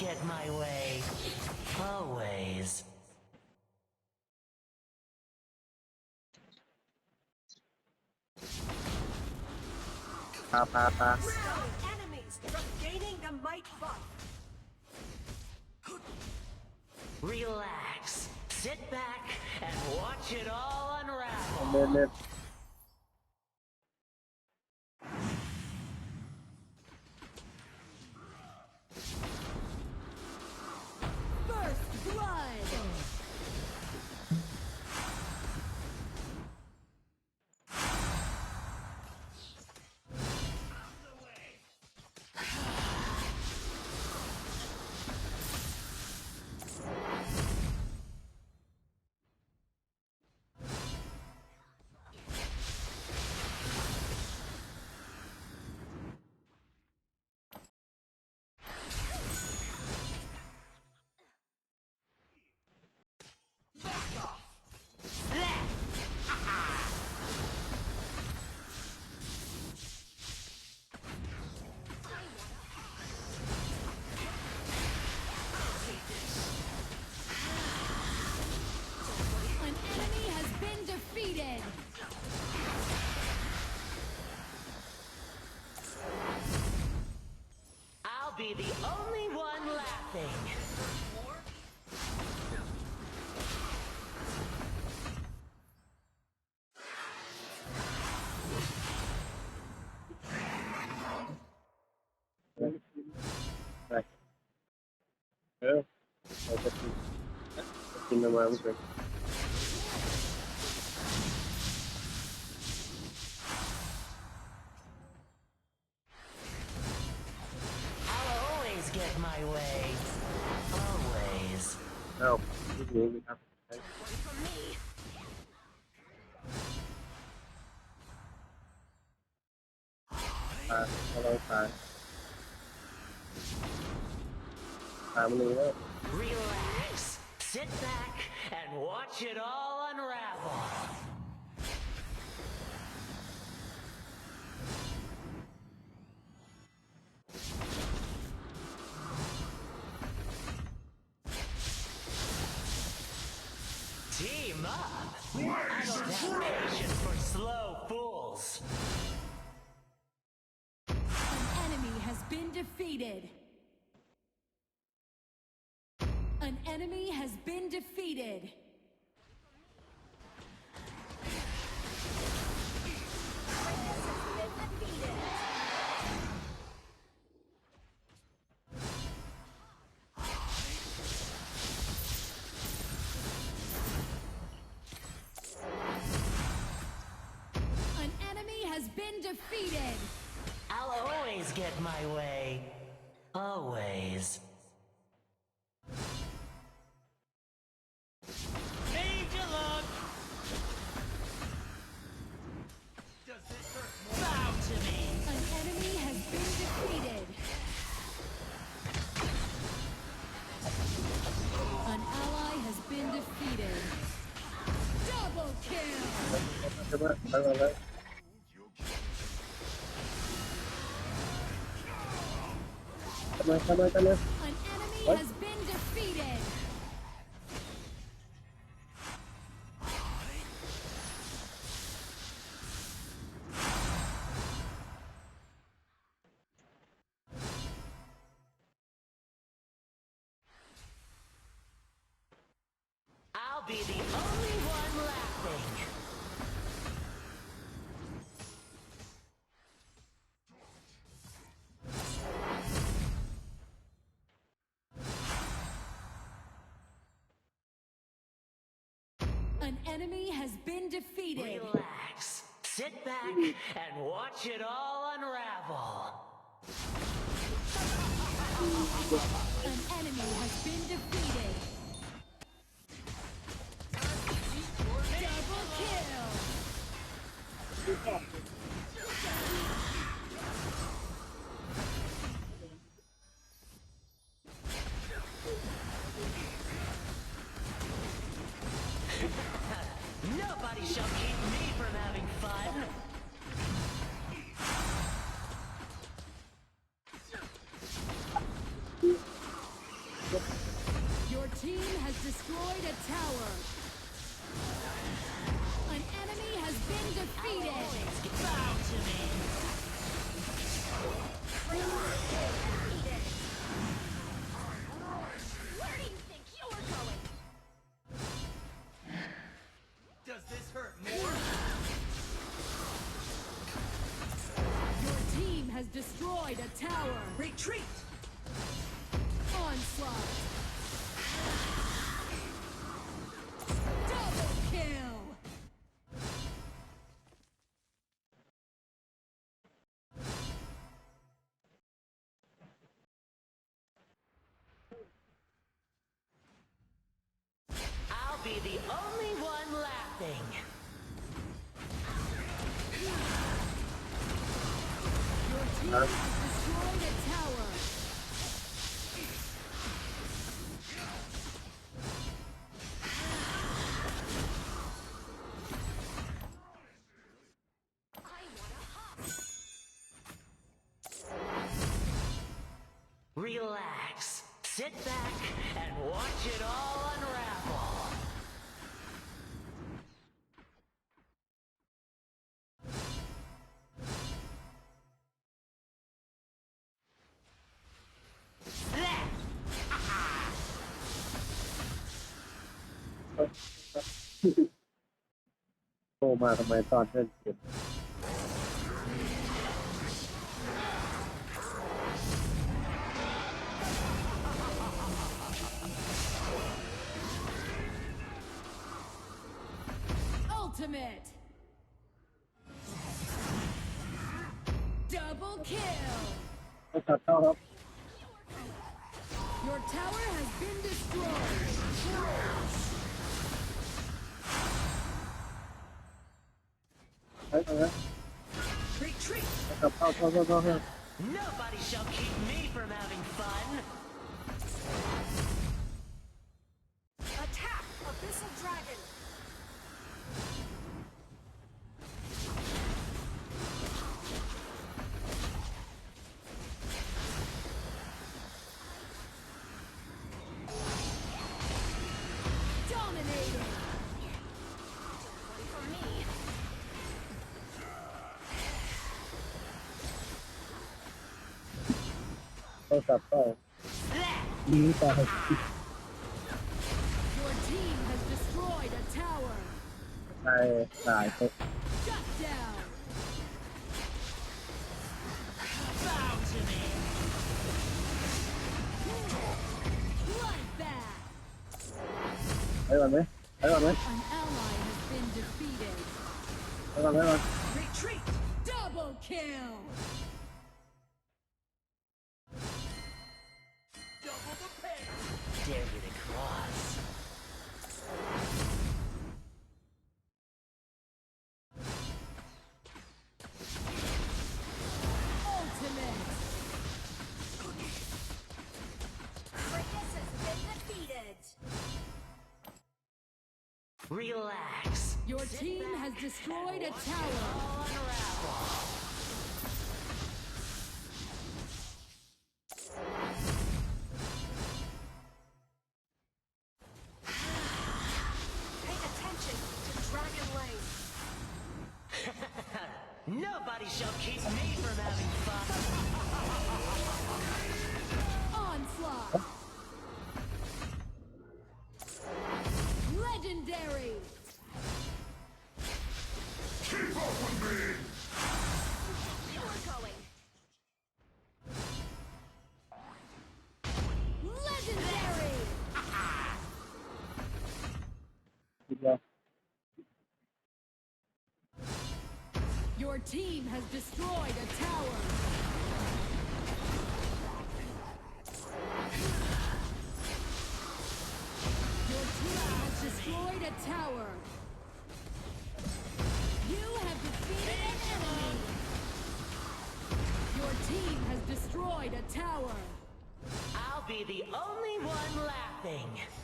get my way. Always. the Might buff. Relax, sit back, and watch it all unravel. be the only one laughing. Yeah, I think I'm าที่นี้มีครับ One from me. ปลาเราลองปลาปลามันเลยแล้ว Relax. Sit back and watch it all unravel. Team up! I don't have patience for slow fools. An enemy has been defeated. An enemy has been defeated. Come on, come on, come on. An enemy what? has been defeated. I'll be the only one. Defeated. Relax. Sit back and watch it all unravel. An enemy has been defeated. Double kill! Shall keep me Relax. Sit back and watch it all unravel. โทรมาทำไมตอนเล่นเกม Ultimate. Double kill. ไม่ตัดเข้าครับ Your tower has been destroyed. right, all right. Retreat. Go go go go! up, up. Nobody shall keep me from having fun. โทรศัพท์เข้า That ดีตาย Your team has destroyed a tower. ตายตายไป Shut down. bow to me. Bloodbath. ไปก่อนไหมไปก่อนไหม An ally has been defeated. ไปก่อนไปก่อน Retreat! Double kill. Relax. Your team has destroyed a tower. All unravel. Pay attention to Dragon Lane! Nobody shall keep me from having fun. Onslaught. Team has destroyed a tower. Your team has destroyed a tower. You have defeated an enemy. Your team has destroyed a tower. I'll be the only one laughing.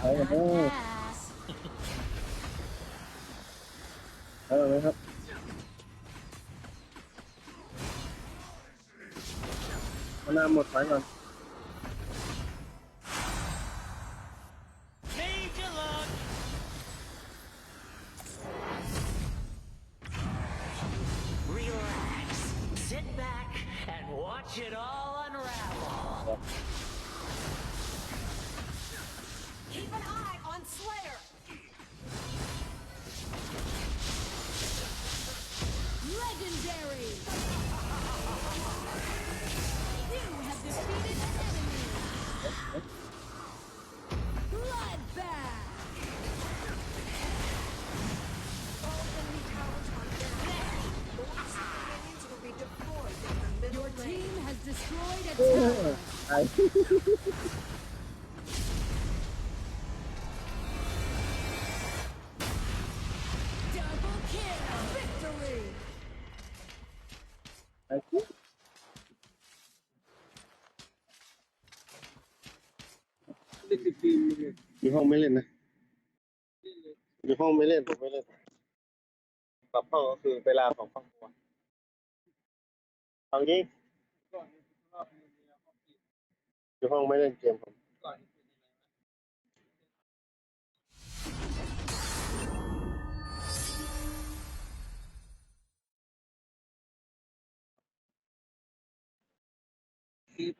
ถอยกันเด้ก่อนเลยครับมานาหมดถอยก่อน Major. Keep an eye on Slayer. Legendary! You have defeated an enemy! Bloodbath! All enemy towers are down. Those minions will be deployed in the middle Your lane. team has destroyed a oh, tower! ไอ้ที่อยู่ห้องไม่เล่นนะอยู่ห้องไม่เล่นผมไม่เล่นกลับห้องก็คือเวลาของครอบครัวเอางี้อยู่ห้องไม่เล่นเกมผม keep